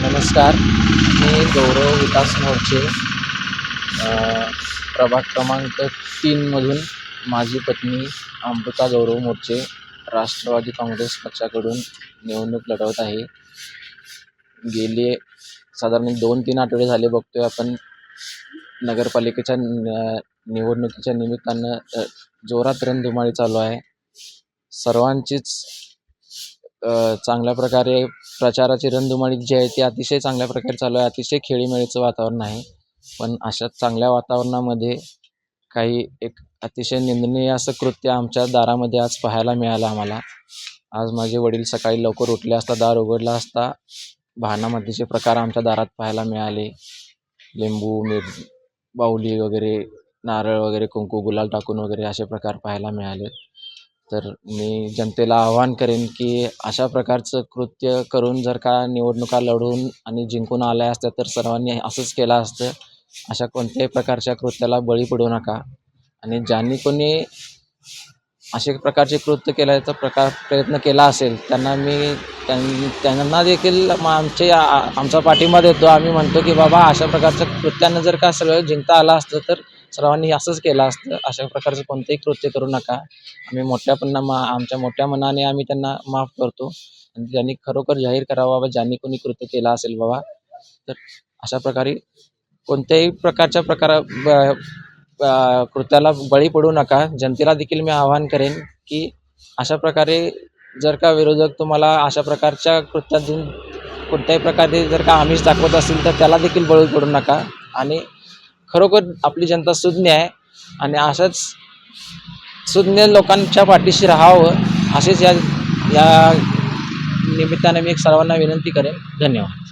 नमस्कार मी गौरव विकास मोर्चे प्रभाग क्रमांक तीनमधून माझी पत्नी अमृता गौरव मोर्चे राष्ट्रवादी काँग्रेस पक्षाकडून निवडणूक लढवत आहे. गेले साधारण दोन तीन आठवडे झाले बघतोय आपण. नगरपालिकेच्या निवडणुकीच्या निमित्तानं जोरात रणधुमाळी चालू आहे. सर्वांचीच चांगल्या प्रकारे प्रचाराची रणधुमाळी जी आहे ती अतिशय चांगल्या प्रकारे चालू आहे. अतिशय खेळीमेळीचं वातावरण आहे पण अशा चांगल्या वातावरणामध्ये काही एक अतिशय निंदनीय असं कृत्य आमच्या दारामध्ये आज पाहायला मिळालं आम्हाला. आज माझे वडील सकाळी लवकर उठले असता दार उघडला असता वाहनामध्येचे प्रकार आमच्या दारात पाहायला मिळाले. लिंबू मिर बाहुली वगैरे नारळ वगैरे कुंकू गुलाल टाकून वगैरे असे प्रकार पाहायला मिळाले. तर मी जनतेला आवाहन करेन की अशा प्रकारचं कृत्य करून जर का निवडणुका लढवून आणि जिंकून आल्या असत्या तर सर्वांनी असंच केलं असतं. अशा कोणत्याही प्रकारच्या कृत्याला बळी पडू नका. आणि ज्यांनी कोणी असे प्रकारचे कृत्य केल्याचा प्रकार प्रयत्न केला असेल त्यांना मी त्यां त्यांना देखील मग आमचे आमचा पाठिंबा देतो. आम्ही म्हणतो की बाबा अशा प्रकारचं कृत्यानं जर का सगळं जिंकता आलं असतं तर सर्वांनी असंच केलं असतं. अशा प्रकारचं कोणतंही कृत्य करू नका. आम्ही मोठ्यापणा मा आमच्या मोठ्या मनाने आम्ही त्यांना माफ करतो. आणि ज्यांनी खरोखर जाहीर करावा बाबा ज्यांनी कोणी कृत्य केलं असेल बाबा तर अशा प्रकारे कोणत्याही प्रकारच्या प्रकारा ब- ब- कृत्याला बळी पडू नका. जनतेला देखील मी आवाहन करेन की अशा प्रकारे जर का विरोधक तुम्हाला अशा प्रकारच्या कृत्यातून कोणत्याही प्रकारे जर का आमिष दाखवत असेल तर त्याला देखील बळी पडू नका. आणि खरोखर आपली जनता सुज्ञ आहे आणि अशाच सुज्ञ लोकांच्या पाठीशी राहावं असेच या या निमित्ताने मी एक सर्वांना विनंती करेन. धन्यवाद.